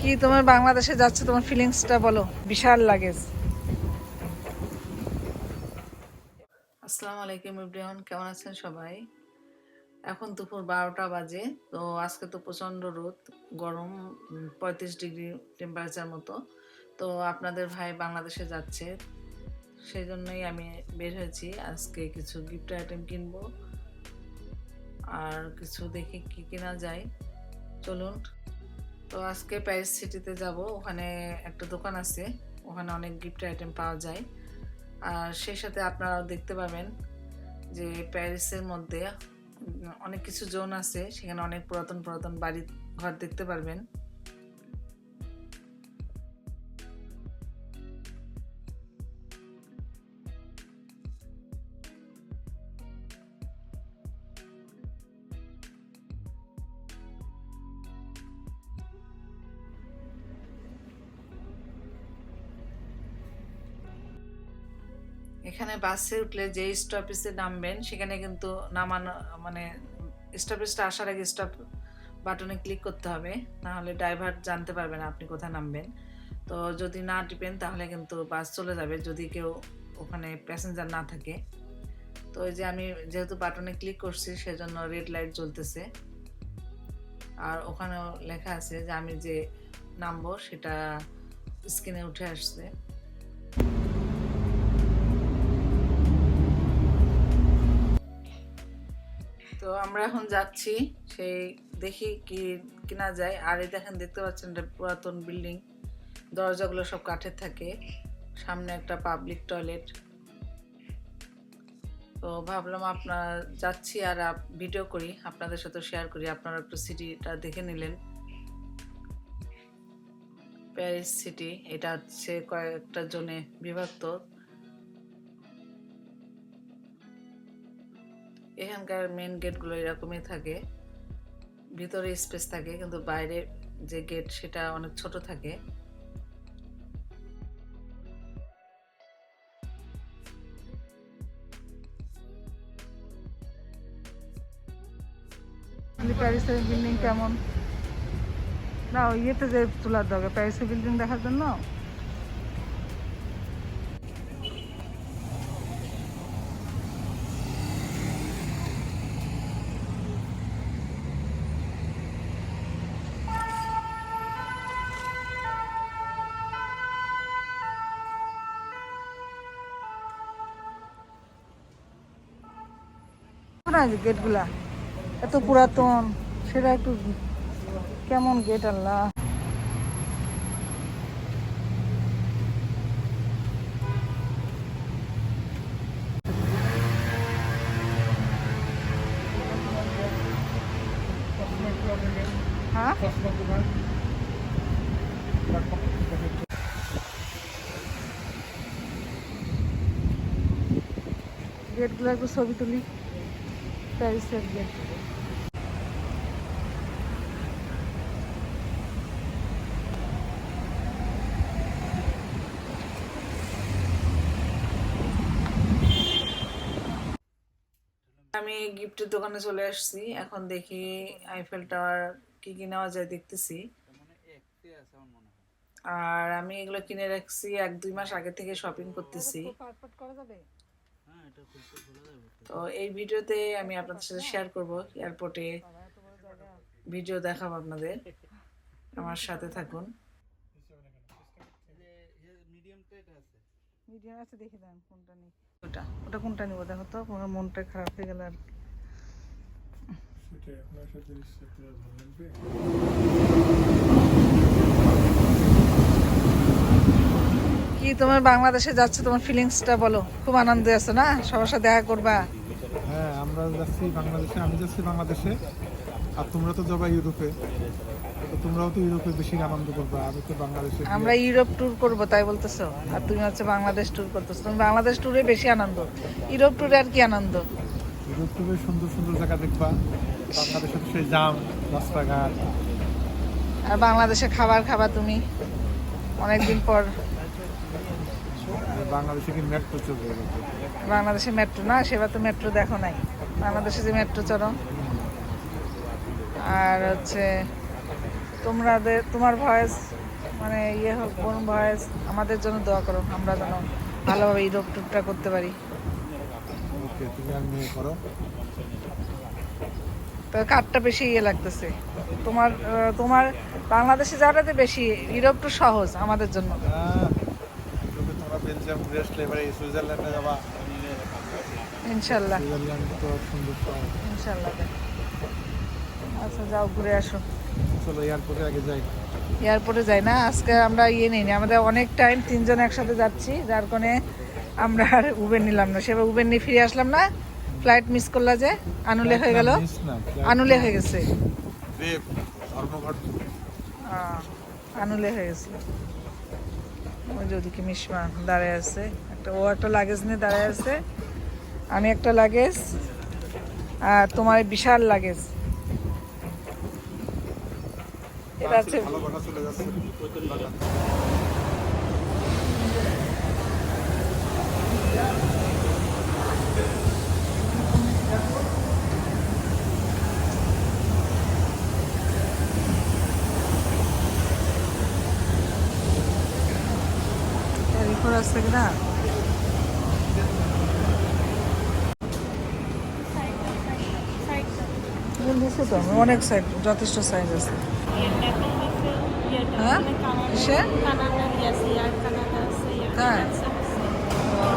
কি তোমার বাংলাদেশে যাচ্ছে তোমার ফিলিংসটা বলো? বিশাল লাগেজ। আসসালামু আলাইকুম ইব্রাহিম কেমন আছেন সবাই? এখন দুপুর বারোটা বাজে, তো আজকে তো প্রচণ্ড রোদ, গরম পঁয়ত্রিশ ডিগ্রি টেম্পারেচার মতো। তো আপনাদের ভাই বাংলাদেশে যাচ্ছে, সেই জন্যই আমি বের হয়েছি। আজকে কিছু গিফট আইটেম কিনবো, আর কিছু দেখি কি কেনা যায়, চলুন। তো আজকে প্যারিস সিটিতে যাব। ওখানে একটা দোকান আছে। ওখানে অনেক গিফট আইটেম পাওয়া যায়। আর সেই সাথে আপনারাও দেখতে পাবেন যে প্যারিসের মধ্যে অনেক কিছু জোন আছে। সেখানে অনেক পুরাতন পুরাতন বাড়ি ঘর দেখতে পারবেন। এখানে বাসে উঠলে যে স্টপেজে নামবেন, সেখানে কিন্তু নামানো মানে স্টপেজটা আসার আগে স্টপ বাটনে ক্লিক করতে হবে। না হলে ড্রাইভার জানতে পারবে না আপনি কোথায় নামবেন। তো যদি না টিপেন, তাহলে কিন্তু বাস চলে যাবে, যদি কেউ ওখানে প্যাসেঞ্জার না থাকে। তো ওই যে আমি যেহেতু বাটনে ক্লিক করছি, সেজন্য রেড লাইট জ্বলতেছে। আর ওখানেও লেখা আছে যে আমি যে নামবো, সেটা স্ক্রিনে উঠে আসছে। তো আমরা এখন যাচ্ছি সেই দেখি কি, কিনা যায়। আর এই দেখেন, দেখতে পাচ্ছেন পুরাতন বিল্ডিং। দরজাগুলো সব কাঠের থাকে। সামনে একটা পাবলিক টয়লেট। তো ভাবলাম আপনার যাচ্ছি আর ভিডিও করি। আপনাদের সাথে শেয়ার করি। আপনারা একটু সিটিটা দেখে নিলেন। প্যারিস সিটি, এটা হচ্ছে কয়েকটা জনে বিভক্ত। এখানকার মেন গেটগুলো এরকমই থাকে। ভিতরে স্পেস থাকে, কিন্তু বাইরে যে গেট সেটা অনেক ছোট থাকে। প্যারিসের বিল্ডিং কেমন? না ইয়েতে যে তোলার দরকার প্যারিসের বিল্ডিং দেখার জন্য? না গেটগুলা? এত পুরাতন সেটা একটু কেমন গেট আল্লাহ? হ্যাঁ? গেটগুলো একটু ছবি তুলি। আমি গিফটের দোকানে চলে আসছি। এখন দেখি আইফেল টাওয়ার কি কি নেওয়া যায় দেখতেছি। আর আমি এগুলো কিনে রাখছি এক দুই মাস আগে থেকে শপিং করতেছি। তো। এই ভিডিওতে আমি আপনাদের সাথে শেয়ার করব এয়ারপোর্টে ভিডিও দেখাবো আপনাদের। আমার সাথে থাকুন। মিডিয়াম আছে দেখে দেন কোনটা নেই। ওটা। ওটা কোনটা নিব দেখো তো মনটা খারাপ হয়ে গেল আর কি। সেটাই আপনার সাথে ভালো লাগবে। কি তোমার বাংলাদেশে যাচ্ছে তোমার ফিলিংসটা বলো? খুব আনন্দে আছো না? সবার সাথে দেখা করবা? হ্যাঁ আমরা যাচ্ছি বাংলাদেশে আমি যাচ্ছি বাংলাদেশে। আর তোমরা তো যাবা ইউরোপে। তো তোমরাও তো ইউরোপে বেশি আনন্দ করবে আমি তো বাংলাদেশে আমরা ইউরোপ ট্যুর করব তাই বলতেছো? আর তুমি হচ্ছে বাংলাদেশ ট্যুর করতেছো। তুমি বাংলাদেশ ট্যুরে বেশি আনন্দ। ইউরোপ ট্যুরে আর কি আনন্দ? ইউরোপ টুরে সুন্দর সুন্দর জায়গা দেখবা। বাংলাদেশে তো সেই জাম রাস্তাঘাট। আর বাংলাদেশে খাবার খাবা তুমি? অনেকদিন পর বাংলাদেশে কি মেট্রো চলবে বাংলাদেশে মেট্রো না সেবার তো মেট্রো দেখো নাই। বাংলাদেশে যে মেট্রো চলো আর হচ্ছে তোমাদের তোমার ভয়েস মানে ইয়ে হোক বোন ভয়েস আমাদের জন্য দোয়া করো আমরা যেন ভালোভাবে ইউরোপ টুরটা করতে পারি। তো কাঠটা বেশি ইয়ে লাগতেছে। তোমার তোমার বাংলাদেশে যাওয়াটাতে বেশি ইউরোপ টু সহজ আমাদের জন্য। তোমরা বেলজিয়াম ঘুরে আসলে এবারে সুইজারল্যান্ডে যাবা। ইনশাল্লাহ। সুইজারল্যান্ড তো সুন্দর ইনশাল্লাহ আচ্ছা যাও ঘুরে আসো। চলো এয়ারপোর্টে আগে যাই। এয়ারপোর্টে যাই না আজকে আমরা ইয়ে নিই আমাদের অনেক টাইম তিনজন একসাথে যাচ্ছি যার কারণে আমরা আর উবের নিলাম না। সেবার উবের নিয়ে ফিরে আসলাম না। ফ্লাইট মিস করলা যে আনুলে হয়ে গেল। আনুলে হয়ে গেছে। আনুলে হয়ে গেছিল ওই যে ওদিকে মিশমা দাঁড়ায় আছে। একটা ও একটা লাগেজ নিয়ে দাঁড়ায় আছে। আমি একটা লাগেজ আর তোমার বিশাল লাগেজ এটা আছে আছে কিনা দিছে তো আমি অনেক সাইজ যথেষ্ট সাইজ আছে হ্যাঁ তাই? ও,